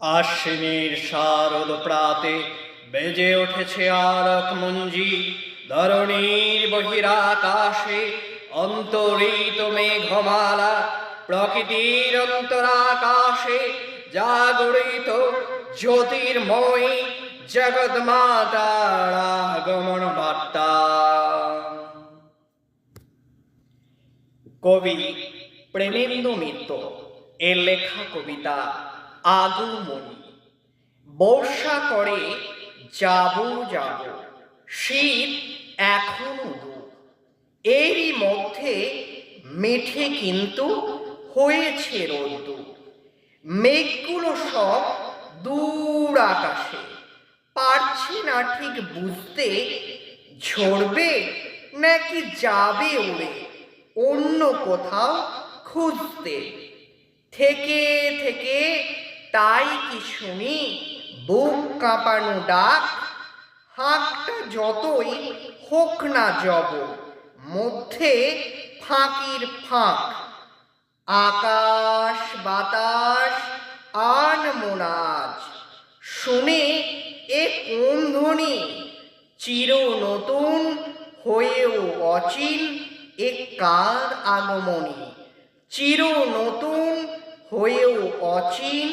আশ্বিনীর শারদ প্রাতে বেজে উঠেছে আরক মঞ্জি। ধরণীর বহিরাকাশে অন্তরিত মেঘমালা প্রকৃতির অন্তরাকাশে জাগরিত জ্যোতির্ময়ী জগৎমাতার আগমন বার্তা। কবি প্রেমেন্দু মিত্র, এর লেখা কবিতা আগমনী বর্ষা করে, যাব যাব। শীত এখনও এরই মধ্যে মেঠে কিন্তু হয়েছে রোদ্দুর। মেঘগুলো সব দূর আকাশে। পারছি না ঠিক বুঝতে, ঝরবে নাকি যাবে উড়ে অন্য কোথাও খুঁজতে। থেকে থেকে তাই কি শুনি? বুক কাঁপানো ডাক। হাঁকটা যতই হোক না জব, মধ্যে ফাঁকির ফাঁক। আকাশ বাতাস, আন মোনাজ। শুনে এ কোন ধ্বনি? চির নতুন হয়েও অচিল এ কার আগমনী? চির নতুন হয়েও অচিন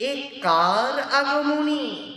এ কার আগমনী